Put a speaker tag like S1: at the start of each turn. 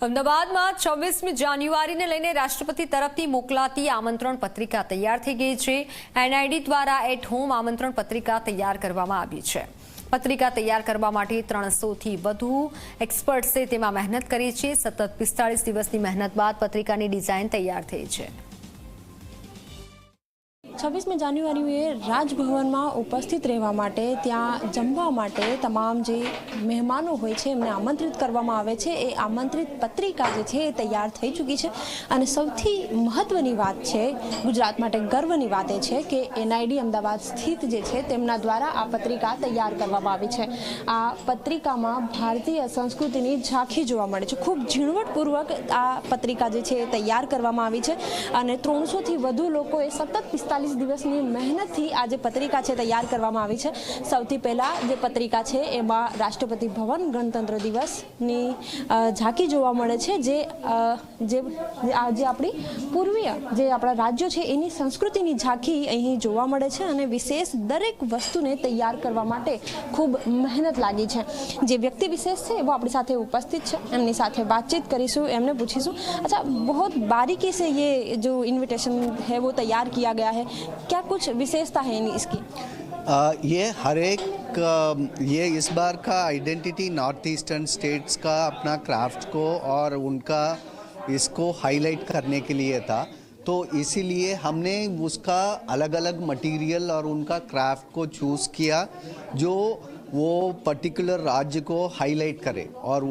S1: અમદાવાદમાં છવ્વીસમી જાન્યુઆરીને લઈને રાષ્ટ્રપતિ તરફથી મોકલાતી આમંત્રણ પત્રિકા તૈયાર થઈ ગઈ છે. એનઆઈડી દ્વારા એટ હોમ આમંત્રણ પત્રિકા તૈયાર કરવામાં આવી છે. પત્રિકા તૈયાર કરવા માટે ત્રણસોથી વધુ એક્સપર્ટ્સે તેમાં મહેનત કરી છે. સતત પિસ્તાળીસ દિવસની મહેનત બાદ પત્રિકાની ડિઝાઇન તૈયાર થઈ છે.
S2: છવ્વીસમી જાન્યુઆરીએ રાજભવનમાં ઉપસ્થિત રહેવા માટે, ત્યાં જમવા માટે તમામ જે મહેમાનો હોય છે, એમને આમંત્રિત કરવામાં આવે છે. એ આમંત્રિત પત્રિકા જે છે, એ તૈયાર થઈ ચૂકી છે. અને સૌથી મહત્ત્વની વાત છે, ગુજરાત માટે ગર્વની વાત એ છે કે એનઆઈડી અમદાવાદ સ્થિત જે છે, તેમના દ્વારા આ પત્રિકા તૈયાર કરવામાં આવી છે. આ પત્રિકામાં ભારતીય સંસ્કૃતિની ઝાંખી જોવા મળે છે. ખૂબ ઝીણવટપૂર્વક આ પત્રિકા જે છે, એ તૈયાર કરવામાં આવી છે. અને ત્રણસોથી વધુ લોકોએ સતત પિસ્તાલીસ દિવસની મહેનતથી આ જે પત્રિકા છે તૈયાર કરવામાં આવી છે સૌથી પહેલાં જે પત્રિકા છે એમાં રાષ્ટ્રપતિ ભવન ગણતંત્ર દિવસની અ, ઝાંખી જોવા મળે છે જે અ, જે જે આ જે આપણી પૂર્વીય જે આપણા રાજ્યો છે એની સંસ્કૃતિની ઝાંખી અહીં જોવા મળે છે અને વિશેષ દરેક વસ્તુને તૈયાર કરવા માટે ખૂબ મહેનત લાગી છે જે વ્યક્તિ વિશેષ છે वो આપણી સાથે ઉપસ્થિત છે એમની સાથે बातचीत કરીશું એમને પૂછીશું अच्छा बहुत बारीकी से ये जो इनविटेशन है वो तैयार किया गया है क्या कुछ विशेषता है इसकी?
S3: आ, ये हर एक ये इस बार का आइडेंटिटी नॉर्थ ईस्टर्न स्टेट्स का अपना क्राफ्ट को और उनका इसको हाईलाइट करने के लिए था। तो इसीलिए हमने उसका अलग अलग मटेरियल और उनका क्राफ्ट को चूज़ किया जो वो पर्टिकुलर राज्य को हाईलाइट करे और